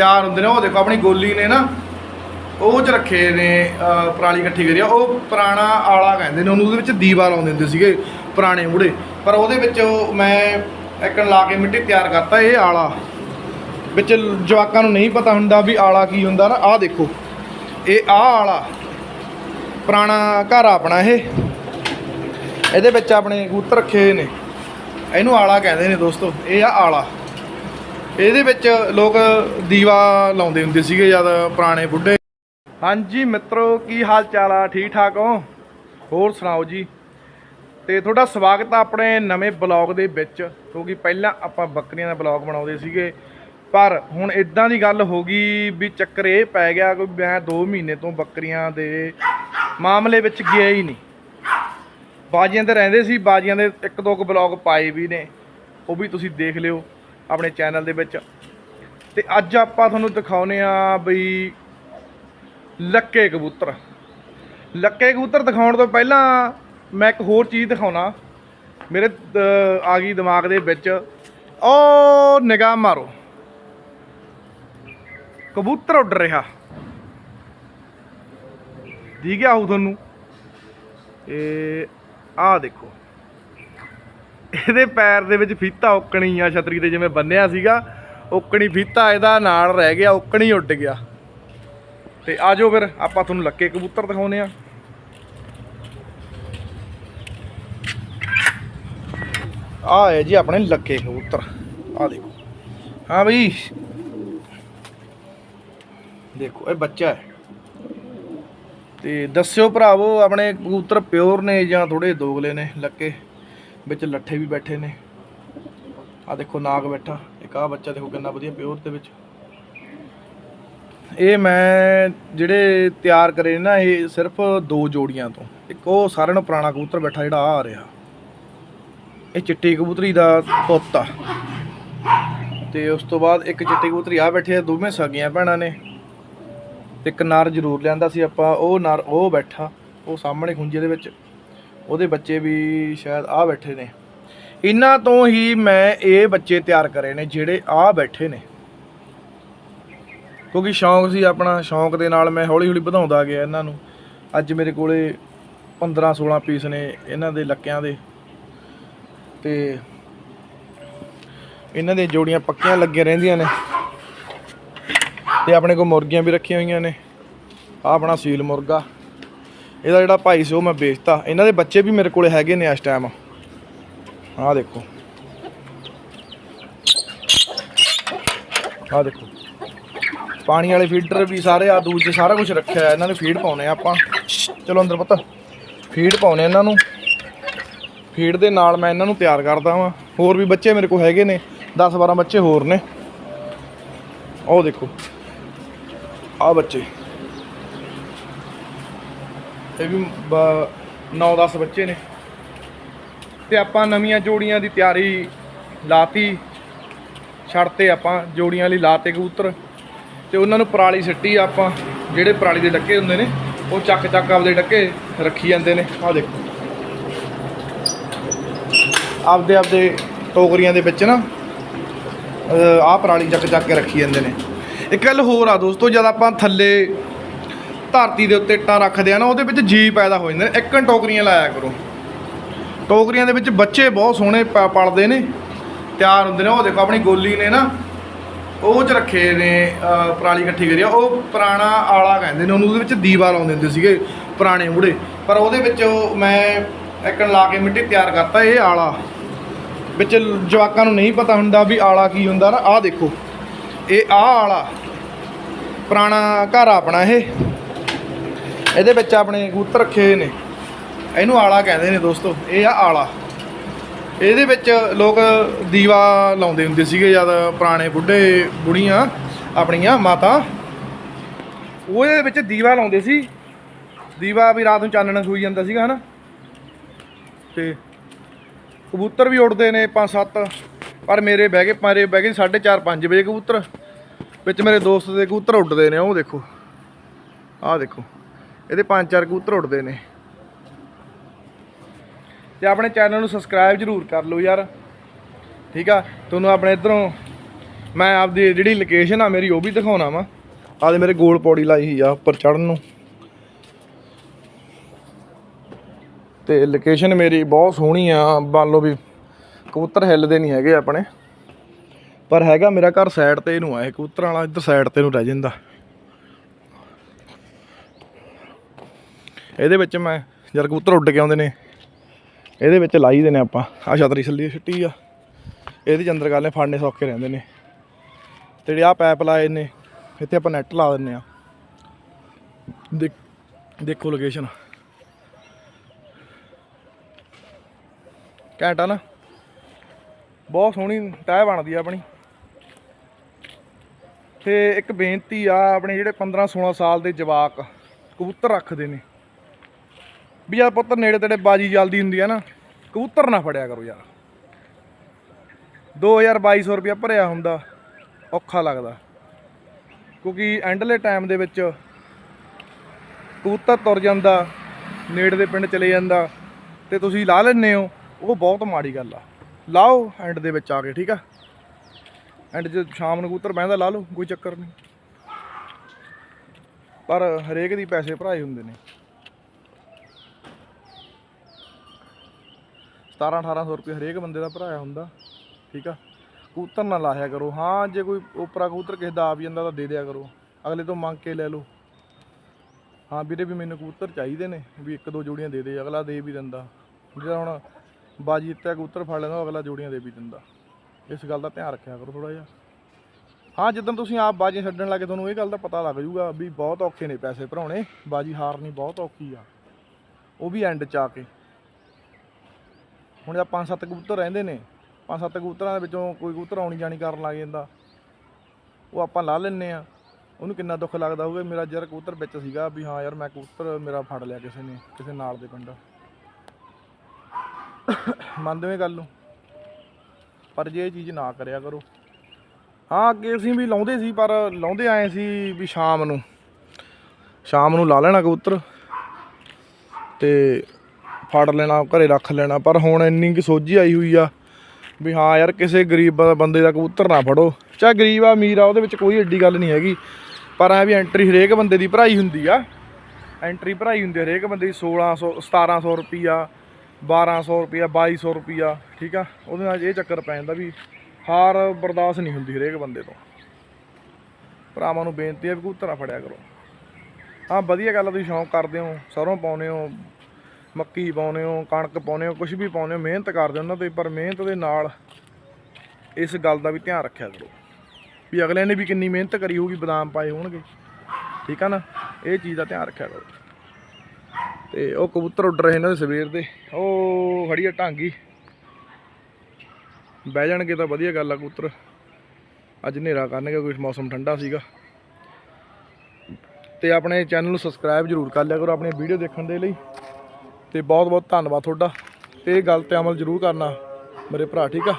ਤਿਆਰ ਹੁੰਦੇ ਨੇ, ਉਹ ਦੇਖੋ ਆਪਣੀ ਗੋਲੀ ਨੇ ਨਾ, ਉਹ ਚ ਰੱਖੇ ਨੇ ਪਰਾਲੀ ਇਕੱਠੀ ਕਰੀ ਆ। ਉਹ ਪੁਰਾਣਾ ਆਲਾ ਕਹਿੰਦੇ ਨੇ, ਉਹਨੂੰ ਉਹਦੇ ਵਿੱਚ ਦੀਵਾ ਲਾਉਂਦੇ ਹੁੰਦੇ ਸੀਗੇ, ਪੁਰਾਣੇ ਬੁੜੇ ਪਰ ਉਹਦੇ ਵਿੱਚ ਮੈਂ ਇੱਕਣ ਲਾ ਕੇ ਮਿੱਟੀ ਤਿਆਰ ਕਰਤਾ, ਇਹ ਆਲਾ। ਵਿੱਚ ਜਵਾਕਾਂ ਨੂੰ ਨਹੀਂ ਪਤਾ ਹੁੰਦਾ ਵੀ ਆਲਾ ਕੀ ਹੁੰਦਾ ਨਾ। ਆਹ ਦੇਖੋ, ਇਹ ਆਹ ਆਲਾ, ਪੁਰਾਣਾ ਘਰ ਆਪਣਾ ਇਹ। ਇਹਦੇ ਵਿੱਚ ਆਪਣੇ ਕਬੂਤਰ ਰੱਖੇ ਹੋਏ ਨੇ। ਇਹਨੂੰ ਆਲਾ ਕਹਿੰਦੇ ਨੇ ਦੋਸਤੋ, ਇਹ ਆ ਆਲਾ। ਇਹਦੇ ਵਿੱਚ ਲੋਕ ਦੀਵਾ ਲਾਉਂਦੇ ਹੁੰਦੇ ਸੀਗੇ ਜਦ ਪੁਰਾਣੇ ਬੁੱਢੇ। ਹਾਂਜੀ ਮਿੱਤਰੋ, ਕੀ ਹਾਲ ਚਾਲ ਆ? ਠੀਕ ਠਾਕ ਹੋ? ਹੋਰ ਸੁਣਾਓ ਜੀ। ਤੇ ਤੁਹਾਡਾ ਸਵਾਗਤ ਆ ਆਪਣੇ ਨਵੇਂ ਬਲੌਗ ਦੇ ਵਿੱਚ, ਕਿਉਂਕਿ ਪਹਿਲਾਂ ਆਪਾਂ ਬੱਕਰੀਆਂ ਦਾ ਬਲੌਗ ਬਣਾਉਂਦੇ ਸੀਗੇ। ਪਰ ਹੁਣ ਇਦਾਂ ਦੀ ਗੱਲ ਹੋ ਗਈ ਵੀ ਚੱਕਰ ਇਹ ਪੈ ਗਿਆ ਕਿ ਮੈਂ 2 ਮਹੀਨੇ ਤੋਂ ਬੱਕਰੀਆਂ ਦੇ ਮਾਮਲੇ ਵਿੱਚ ਗਿਆ ਹੀ ਨਹੀਂ। ਬਾਜੀਆਂ ਤੇ ਰਹਿੰਦੇ ਸੀ, ਬਾਜੀਆਂ ਦੇ ਇੱਕ ਦੋ ਕੁ ਬਲੌਗ ਪਾਏ ਵੀ ਨੇ। ਉਹ ਵੀ ਤੁਸੀਂ ਦੇਖ ਲਿਓ। ਆਪਣੇ ਚੈਨਲ ਦੇ ਵਿੱਚ। ਤੇ ਅੱਜ ਆਪਾਂ ਤੁਹਾਨੂੰ ਦਿਖਾਉਨੇ ਆ ਬਈ ਲੱਕੇ ਕਬੂਤਰ। ਲੱਕੇ ਕਬੂਤਰ ਦਿਖਾਉਣ ਤੋਂ ਪਹਿਲਾਂ ਮੈਂ ਇੱਕ ਹੋਰ ਚੀਜ਼ ਦਿਖਾਉਣਾ। ਮੇਰੇ ਆ ਗਈ ਦਿਮਾਗ ਦੇ ਵਿੱਚ। ਓ ਨਿਗਾਹ ਮਾਰੋ। ਕਬੂਤਰ ਉੱਡ ਰਿਹਾ। ਦੀ ਗਿਆ ਹੋਊ ਤੁਹਾਨੂੰ। ਇਹ, ਆਹ ਦੇਖੋ। ਇਹਦੇ ਪੈਰ ਦੇ ਵਿੱਚ ਫੀਤਾ ਓਕਣੀ ਆ ਛਤਰੀ ਤੇ ਜਿਵੇਂ ਬੰਨਿਆ ਸੀਗਾ ਓਕਣੀ ਫੀਤਾ ਇਹਦਾ ਨਾਲ ਰਹਿ ਗਿਆ ਓਕਣੀ ਉੱਡ ਗਿਆ। ਤੇ ਆਜੋ ਫਿਰ, ਆਪਾਂ ਤੁਹਾਨੂੰ ਲੱਕੇ ਕਬੂਤਰ ਦਿਖਾਉਨੇ ਆ ਆ ਹੈ ਜੀ ਆਪਣੇ ਲੱਕੇ ਕਬੂਤਰ ਆ ਦੇਖੋ। ਹਾਂ ਬਈ। ਦੇਖੋ, ਇਹ ਬੱਚਾ ਹੈ। ਤੇ ਦੱਸਿਓ ਭਰਾਵੋ, ਆਪਣੇ ਕਬੂਤਰ ਪਿਓਰ ਨੇ ਜਾਂ ਥੋੜੇ ਦੋਗਲੇ ਨੇ ਲੱਕੇ? ਵਿੱਚ ਲੱਠੇ ਵੀ ਬੈਠੇ ਨੇ। ਆ ਦੇਖੋ ਨਾਗ ਬੈਠਾ। ਇੱਕ ਆ ਬੱਚਾ ਦੇਖੋ ਕਿੰਨਾ ਵਧੀਆ ਪਿਓਰ ਦੇ ਵਿੱਚ। ਇਹ ਮੈਂ ਜਿਹੜੇ ਤਿਆਰ ਕਰੇ ਨਾ ਇਹ ਸਿਰਫ ਦੋ ਜੋੜੀਆਂ ਤੋਂ। ਇੱਕ ਉਹ ਸਾਰਿਆਂ ਨੂੰ ਪੁਰਾਣਾ ਕਬੂਤਰ ਬੈਠਾ ਜਿਹੜਾ ਆ ਆ ਰਿਹਾ। ਇਹ ਚਿੱਟੀ ਕਬੂਤਰੀ ਦਾ ਪੁੱਤ ਆ। ਤੇ ਉਸ ਤੋਂ ਬਾਅਦ ਇੱਕ ਚਿੱਟੀ ਕਬੂਤਰੀ ਆ ਬੈਠੀ ਆ, ਦੋਵੇਂ ਸਗੀਆਂ ਭੈਣਾਂ ਨੇ। ਤੇ ਇੱਕ ਨਰ ਜ਼ਰੂਰ ਲਿਆਂਦਾ ਸੀ ਆਪਾਂ, ਉਹ ਨਰ ਉਹ ਬੈਠਾ, ਉਹ ਸਾਹਮਣੇ ਖੁੰਝੇ ਦੇ ਵਿੱਚ। ਉਹਦੇ ਬੱਚੇ ਵੀ ਸ਼ਾਇਦ ਆ ਬੈਠੇ ਨੇ। ਇਹਨਾਂ ਤੋਂ ਹੀ ਮੈਂ ਇਹ ਬੱਚੇ ਤਿਆਰ ਕਰੇ ਨੇ ਜਿਹੜੇ ਆ ਬੈਠੇ ਨੇ। ਕਿਉਂਕਿ ਸ਼ੌਂਕ ਸੀ ਆਪਣਾ, ਸ਼ੌਂਕ ਦੇ ਨਾਲ ਮੈਂ ਹੌਲੀ ਹੌਲੀ ਵਧਾਉਂਦਾ ਗਿਆ ਇਹਨਾਂ ਨੂੰ। ਅੱਜ ਮੇਰੇ ਕੋਲੇ 15 16 ਪੀਸ ਨੇ ਇਹਨਾਂ ਦੇ ਲੱਕਿਆਂ ਦੇ। ਤੇ ਇਹਨਾਂ ਦੀਆਂ ਜੋੜੀਆਂ ਪੱਕੀਆਂ ਲੱਗੀਆਂ ਰਹਿੰਦੀਆਂ ਨੇ। ਤੇ ਆਪਣੇ ਕੋਲ ਮੁਰਗੀਆਂ ਵੀ ਰੱਖੀਆਂ ਹੋਈਆਂ ਨੇ। ਆ ਆਪਣਾ ਸੀਲ ਮੁਰਗਾ। ਇਹਦਾ ਜਿਹੜਾ ਭਾਈ ਸੀ ਉਹ ਮੈਂ ਵੇਚਤਾ। ਇਹਨਾਂ ਦੇ ਬੱਚੇ ਵੀ ਮੇਰੇ ਕੋਲੇ ਹੈਗੇ ਨੇ ਇਸ ਟਾਈਮ ਆਹ ਦੇਖੋ। ਆਹ ਦੇਖੋ। ਪਾਣੀ ਵਾਲੇ ਫੀਡਰ ਵੀ ਸਾਰੇ ਆ, ਦੂਜੇ ਸਾਰਾ ਕੁਝ ਰੱਖਿਆ ਇਹਨਾਂ ਨੂੰ ਫੀਡ ਪਾਉਨੇ ਆ ਆਪਾਂ। ਚਲੋ ਅੰਦਰ ਪੁੱਤ। ਫੀਡ ਪਾਉਨੇ ਇਹਨਾਂ ਨੂੰ। ਫੀਡ ਦੇ ਨਾਲ ਮੈਂ ਇਹਨਾਂ ਨੂੰ ਤਿਆਰ ਕਰਦਾ ਵਾਂ। ਹੋਰ ਵੀ ਬੱਚੇ ਮੇਰੇ ਕੋਲ ਹੈਗੇ ਨੇ। 10 12 ਬੱਚੇ ਹੋਰ ਨੇ। ਉਹ ਦੇਖੋ। ਆ ਬੱਚੇ। ਇਹ ਵੀ 9-10 ਬੱਚੇ ਨੇ। ਤੇ ਆਪਾਂ ਨਵੀਆਂ ਜੋੜੀਆਂ ਦੀ ਤਿਆਰੀ ਲਾਤੀ। ਛੱਡਤੇ ਆਪਾਂ ਜੋੜੀਆਂ ਲਈ ਲਾਤੇ ਕਬੂਤਰ। ਤੇ ਉਹਨਾਂ ਨੂੰ ਪਰਾਲੀ ਸਿੱਟੀ ਆਪਾਂ। ਜਿਹੜੇ ਪਰਾਲੀ ਦੇ ਡੱਕੇ ਹੁੰਦੇ ਨੇ, ਉਹ ਚੱਕ ਚੱਕ ਆਪਦੇ ਡੱਕੇ ਰੱਖੀ ਜਾਂਦੇ ਨੇ। ਆਹ ਦੇਖੋ। ਆਪਦੇ ਆਪਦੇ ਟੋਕਰੀਆਂ ਦੇ ਵਿੱਚ ਨਾ ਆਹ ਪਰਾਲੀ ਚੱਕ ਚੱਕ ਕੇ ਰੱਖੀ ਜਾਂਦੇ ਨੇ। ਇੱਕ ਗੱਲ ਹੋਰ ਆ ਦੋਸਤੋ, ਜਦ ਆਪਾਂ ਥੱਲੇ ਧਰਤੀ ਦੇ ਉੱਤੇ ਇੱਟਾਂ ਰੱਖਦੇ ਆ ਨਾ, ਉਹਦੇ ਵਿੱਚ ਜੀ ਪੈਦਾ ਹੋ ਜਾਂਦੇ ਨੇ। ਇੱਕਣ ਟੋਕਰੀਆਂ ਲਾਇਆ ਕਰੋ। ਟੋਕਰੀਆਂ ਦੇ ਵਿੱਚ ਬੱਚੇ ਬਹੁਤ ਸੋਹਣੇ ਪ- ਪਲਦੇ ਨੇ, ਤਿਆਰ ਹੁੰਦੇ ਨੇ। ਉਹ ਦੇਖੋ, ਆਪਣੀ ਗੋਲੀ ਨੇ ਨਾ, ਉਹ ਚ ਰੱਖੇ ਨੇ ਪਰਾਲੀ ਇਕੱਠੀ ਕਰੀ ਆ। ਉਹ ਪੁਰਾਣਾ ਆਲਾ ਕਹਿੰਦੇ ਨੇ, ਉਹਨੂੰ ਉਹਦੇ ਵਿੱਚ ਦੀਵਾ ਲਾਉਂਦੇ ਹੁੰਦੇ ਸੀਗੇ, ਪੁਰਾਣੇ ਬੁੜੇ। ਪਰ ਉਹਦੇ ਵਿੱਚ ਉਹ, ਮੈਂ ਇੱਕਣ ਲਾ ਕੇ ਮਿੱਟੀ ਤਿਆਰ ਕਰਤਾ, ਇਹ ਆਲਾ। ਵਿੱਚ ਜਵਾਕਾਂ ਨੂੰ ਨਹੀਂ ਪਤਾ ਹੁੰਦਾ ਵੀ ਆਲਾ ਕੀ ਹੁੰਦਾ ਨਾ। ਆਹ ਦੇਖੋ, ਇਹ ਆਹ ਆਲਾ, ਪੁਰਾਣਾ ਘਰ ਆਪਣਾ ਇਹ। ਇਹਦੇ ਵਿੱਚ ਆਪਣੇ ਕਬੂਤਰ ਰੱਖੇ ਹੋਏ ਨੇ। ਇਹਨੂੰ ਆਲਾ ਕਹਿੰਦੇ ਨੇ ਦੋਸਤੋ, ਇਹ ਆ ਆਲਾ। ਇਹਦੇ ਵਿੱਚ ਲੋਕ ਦੀਵਾ ਲਾਉਂਦੇ ਹੁੰਦੇ ਸੀਗੇ, ਜਦ ਪੁਰਾਣੇ ਬੁੱਢੇ ਬੁੜੀਆਂ ਆਪਣੀਆਂ ਮਾਤਾ ਉਹਦੇ ਵਿੱਚ ਦੀਵਾ ਲਾਉਂਦੇ ਸੀ। ਦੀਵਾ ਵੀ ਰਾਤ ਨੂੰ ਚਾਨਣ ਹੋਈ ਜਾਂਦਾ ਸੀਗਾ, ਹਨਾ? ਤੇ ਕਬੂਤਰ ਵੀ ਉੱਡਦੇ ਨੇ 5-7 ਪਰ ਮੇਰੇ ਬਹਿ ਗਏ ਮਾਰੇ ਬਹਿ ਗਏ 4:30 5 ਵਜੇ ਕਬੂਤਰ, ਵਿੱਚ ਮੇਰੇ ਦੋਸਤ ਦੇ ਕਬੂਤਰ ਉੱਡਦੇ ਨੇ, ਉਹ ਦੇਖੋ। ਆਹ ਦੇਖੋ। ਇਹਦੇ 5-4 ਕਬੂਤਰ ਉੱਡਦੇ ਨੇ। ਤੇ ਆਪਣੇ ਚੈਨਲ ਨੂੰ ਸਬਸਕ੍ਰਾਈਬ ਜਰੂਰ ਕਰ ਲਓ ਯਾਰ। ਠੀਕ ਆ? ਤੁਹਾਨੂੰ ਆਪਣੇ ਇਧਰੋਂ ਮੈਂ ਆਪਦੀ ਜਿਹੜੀ ਲੋਕੇਸ਼ਨ ਆ ਮੇਰੀ, ਉਹ ਵੀ ਦਿਖਾਉਣਾ ਵਾ ਆਦੇ ਮੇਰੇ ਗੋਲ ਪੌੜੀ ਲਾਈ ਹੋਈ ਆ ਉੱਪਰ ਚੜਨ ਨੂੰ। ਤੇ ਲੋਕੇਸ਼ਨ ਮੇਰੀ ਬਹੁਤ ਸੋਹਣੀ ਆ। ਮੰਨ ਲਓ ਵੀ ਕਬੂਤਰ ਹਿੱਲਦੇ ਨਹੀਂ ਹੈਗੇ ਆਪਣੇ। ਪਰ ਹੈਗਾ ਮੇਰਾ ਘਰ ਸਾਈਡ ਤੇ ਨੂੰ ਆ, ਇਹ ਕਬੂਤਰ ਵਾਲਾ ਇੱਧਰ ਸਾਈਡ ਤੇ ਨੂੰ ਰਹਿ ਜਾਂਦਾ। ਇਹਦੇ ਵਿੱਚ ਮੈਂ ਜਦ ਕਬੂਤਰ ਉੱਡ ਕੇ ਆਉਂਦੇ ਨੇ। ਇਹਦੇ ਵਿੱਚ ਲਾਈ ਦੇ ਨੇ ਆਪਾਂ। ਆ ਛਤਰੀ ਛੱਲੀ ਛਿੱਟੀ ਆ। ਇਹਦੇ ਚ ਅੰਦਰ ਗਾਲੇ ਫੜਨੇ ਸੌਖੇ ਰਹਿੰਦੇ ਨੇ। ਤੇ ਜਿਹੜੇ ਆ ਪੈਪ ਲਾਏ ਨੇ, ਇੱਥੇ ਆਪਾਂ ਨੈਟ ਲਾ ਦਿੰਨੇ ਆ। ਦੇਖੋ ਲੋਕੇਸ਼ਨ ਘੈਂਟ ਆ ਨਾ। ਬਹੁਤ ਸੋਹਣੀ ਤਹਿ ਬਣਦੀ ਆ ਆਪਣੀ। ਤੇ ਇੱਕ ਬੇਨਤੀ ਆ, ਆਪਣੇ ਜਿਹੜੇ 15 16 ਸਾਲ ਦੇ ਜਵਾਕ ਕਬੂਤਰ ਰੱਖਦੇ ਨੇ। ਵੀ ਯਾਰ ਪੁੱਤ ਨੇੜੇ ਤੇੜੇ ਬਾਜੀ ਜਲਦੀ ਹੁੰਦੀ ਆ ਨਾ, ਕਬੂਤਰ ਨਾ ਫੜਿਆ ਕਰੋ ਯਾਰ। 2200 ਰੁਪਇਆ ਭਰਿਆ ਹੁੰਦਾ, ਔਖਾ ਲੱਗਦਾ। ਕਿਉਂਕਿ ਐਂਡਲੇ ਟਾਈਮ ਦੇ ਵਿੱਚ ਕਬੂਤਰ ਤੁਰ ਜਾਂਦਾ, ਨੇੜੇ ਦੇ ਪਿੰਡ ਚਲੇ ਜਾਂਦਾ, ਤੇ ਤੁਸੀਂ ਲਾ ਲੈਂਦੇ ਹੋ, ਉਹ ਬਹੁਤ ਮਾੜੀ ਗੱਲ ਆ। ਲਾਓ ਐਂਡ ਦੇ ਵਿੱਚ ਆ ਕੇ, ਠੀਕ ਆ? ਐਂਡ ਜੇ ਸ਼ਾਮ ਨੂੰ ਕਬੂਤਰ ਬਹਿੰਦਾ, ਲਾ ਲਓ, ਕੋਈ ਚੱਕਰ ਨਹੀਂ। ਪਰ ਹਰੇਕ ਦੀ ਪੈਸੇ ਭਰਾਏ ਹੁੰਦੇ ਨੇ। 17 1800 ਰੁਪਏ ਹਰੇਕ ਬੰਦੇ ਦਾ ਭਰਾਇਆ ਹੁੰਦਾ, ਠੀਕ ਆ? ਕਬੂਤਰ ਨਾ ਲਾਹਿਆ ਕਰੋ। ਹਾਂ, ਜੇ ਕੋਈ ਉਪਰਾ ਕਬੂਤਰ ਕਿਸੇ ਦਾ ਆ ਵੀ ਜਾਂਦਾ ਤਾਂ ਦੇ ਦਿਆ ਕਰੋ। ਅਗਲੇ ਤੋਂ ਮੰਗ ਕੇ ਲੈ ਲਓ। ਹਾਂ, ਵੀਰੇ ਵੀ ਮੈਨੂੰ ਕਬੂਤਰ ਚਾਹੀਦੇ ਨੇ, ਵੀ ਇੱਕ, ਦੋ ਜੋੜੀਆਂ ਦੇ ਦੇ, ਅਗਲਾ ਦੇ ਵੀ ਦਿੰਦਾ। ਜਿਹੜਾ ਹੁਣ ਬਾਜੀ ਇੱਥੇ ਕਬੂਤਰ ਫੜ ਲੈਂਦਾ, ਉਹ ਅਗਲਾ ਜੋੜੀਆਂ ਦੇ ਵੀ ਦਿੰਦਾ। ਇਸ ਗੱਲ ਦਾ ਧਿਆਨ ਰੱਖਿਆ ਕਰੋ ਥੋੜਾ ਜਿਹਾ। ਹਾਂ ਜਦੋਂ ਤੁਸੀਂ ਆਪ ਬਾਜੀ ਛੱਡਣ ਲੱਗੇ, ਤੁਹਾਨੂੰ ਇਹ ਗੱਲ ਦਾ ਪਤਾ ਲੱਗ ਜੂਗਾ ਵੀ ਬਹੁਤ ਔਖੇ ਨੇ ਪੈਸੇ ਭਰਾਉਣੇ। ਬਾਜੀ ਹਾਰਨੀ ਬਹੁਤ ਔਖੀ ਆ। ਉਹ ਵੀ ਐਂਡ ਚ ਆ ਕੇ। ਹੁਣ ਇਹ ਪੰਜ ਸੱਤ ਕਬੂਤਰ ਰਹਿੰਦੇ ਨੇ, ਪੰਜ ਸੱਤ ਕਬੂਤਰਾਂ ਦੇ ਵਿੱਚੋਂ ਕੋਈ ਕਬੂਤਰ ਆਉਣੀ ਜਾਣੀ ਕਰਨ ਲੱਗ ਜਾਂਦਾ। ਉਹ ਆਪਾਂ ਲਾ ਲੈਂਦੇ ਆ ਉਹਨੂੰ ਕਿੰਨਾ ਦੁੱਖ ਲੱਗਦਾ ਹੋਊਗਾ ਮੇਰਾ ਜਰ ਕਬੂਤਰ ਵਿੱਚ ਸੀਗਾ ਵੀ ਹਾਂ ਯਾਰ ਮੈਂ ਕਬੂਤਰ ਮੇਰਾ ਫੜ ਲਿਆ ਕਿਸੇ ਨੇ, ਕਿਸੇ ਨਾਲ ਦੇ ਪਿੰਡ। ਮੰਨਦੇ ਹੋ ਗੱਲ ਨੂੰ? ਪਰ ਜੇ ਇਹ ਚੀਜ਼ ਨਾ ਕਰਿਆ ਕਰੋ। ਹਾਂ, ਅੱਗੇ ਅਸੀਂ ਵੀ ਲਾਉਂਦੇ ਸੀ, ਪਰ ਲਾਉਂਦੇ ਆਏ ਸੀ ਵੀ ਸ਼ਾਮ ਨੂੰ। ਸ਼ਾਮ ਨੂੰ ਲਾ ਲੈਣਾ ਕਬੂਤਰ। ਤੇ ਫੜ ਲੈਣਾ, ਘਰੇ ਰੱਖ ਲੈਣਾ, ਪਰ ਹੁਣ ਇੰਨੀ ਕਿ ਸੋਝੀ ਆਈ ਹੋਈ ਆ ਵੀ ਹਾਂ ਯਾਰ, ਕਿਸੇ ਗਰੀਬ ਬੰਦੇ ਦਾ ਕਬੂਤਰ ਨਾ ਫੜੋ। ਚਾਹੇ ਗਰੀਬ ਆ, ਅਮੀਰ ਆ, ਉਹਦੇ ਵਿੱਚ ਕੋਈ ਏਡੀ ਗੱਲ ਨਹੀਂ ਹੈਗੀ। ਪਰ ਐ ਵੀ ਐਂਟਰੀ ਹਰੇਕ ਬੰਦੇ ਦੀ ਭਰਾਈ ਹੁੰਦੀ ਆ। ਐਂਟਰੀ ਭਰਾਈ ਹੁੰਦੀ ਹਰੇਕ ਬੰਦੇ ਦੀ 1600 1700 ਰੁਪਿਆ 1200 ਰੁਪਿਆ 2200 ਰੁਪਿਆ ਠੀਕ ਆ? ਉਹਦੇ ਨਾਲ ਇਹ ਚੱਕਰ ਪੈ ਜਾਂਦਾ ਵੀ ਹਾਰ ਬਰਦਾਸ਼ਤ ਨਹੀਂ ਹੁੰਦੀ ਹਰੇਕ ਬੰਦੇ ਤੋਂ। ਭਰਾਵਾਂ ਨੂੰ ਬੇਨਤੀ ਹੈ ਵੀ ਕਬੂਤਰ ਨਾ ਫੜਿਆ ਕਰੋ। ਹਾਂ, ਵਧੀਆ ਗੱਲ ਤੁਸੀਂ ਸ਼ੌਂਕ ਕਰਦੇ ਹੋ, ਸਰੋਂ ਪਾਉਨੇ ਹੋ ਮੱਕੀ ਪਾਉਨੇ ਹੋ, ਕਣਕ ਪਾਉਨੇ ਹੋ ਕੁਝ ਵੀ ਪਾਉਨੇ ਹੋ, ਮਿਹਨਤ ਕਰਦੇ ਉਹਨਾਂ ਤੇ, ਪਰ ਮਿਹਨਤ ਦੇ ਨਾਲ ਇਸ ਗੱਲ ਦਾ ਵੀ ਧਿਆਨ ਰੱਖਿਆ ਕਰੋ। ਵੀ ਅਗਲੇ ਨੇ ਵੀ ਕਿੰਨੀ ਮਿਹਨਤ ਕਰੀ ਹੋਊਗੀ, ਬਦਾਮ ਪਾਏ ਹੋਣਗੇ। ਠੀਕ ਆ ਨਾ? ਇਹ ਚੀਜ਼ ਦਾ ਧਿਆਨ ਰੱਖਿਆ ਕਰੋ। ਤੇ ਉਹ ਕਬੂਤਰ ਉੱਡ ਰਹੇ ਨੇ ਸਵੇਰ ਦੇ। ਉਹ ਖੜੀ ਆ ਢਾਂਗੀ। ਬਹਿ ਜਾਣਗੇ ਤਾਂ ਵਧੀਆ ਗੱਲ ਆ ਕਬੂਤਰ। ਅੱਜ ਹਨੇਰਾ ਕਰਨਗੇ, ਕੋਈ ਮੌਸਮ ਠੰਡਾ ਸੀਗਾ। ਤੇ ਆਪਣੇ ਚੈਨਲ ਨੂੰ ਸਬਸਕ੍ਰਾਈਬ ਜਰੂਰ ਕਰ ਲਿਆ ਕਰੋ ਆਪਣੀ ਵੀਡੀਓ ਦੇਖਣ ਦੇ ਲਈ। ਤੇ ਬਹੁਤ ਬਹੁਤ ਧੰਨਵਾਦ ਤੁਹਾਡਾ। ਤੇ ਇਹ ਗੱਲ ਤੇ ਅਮਲ ਜਰੂਰ ਕਰਨਾ। ਮੇਰੇ ਭਰਾ, ਠੀਕ ਆ?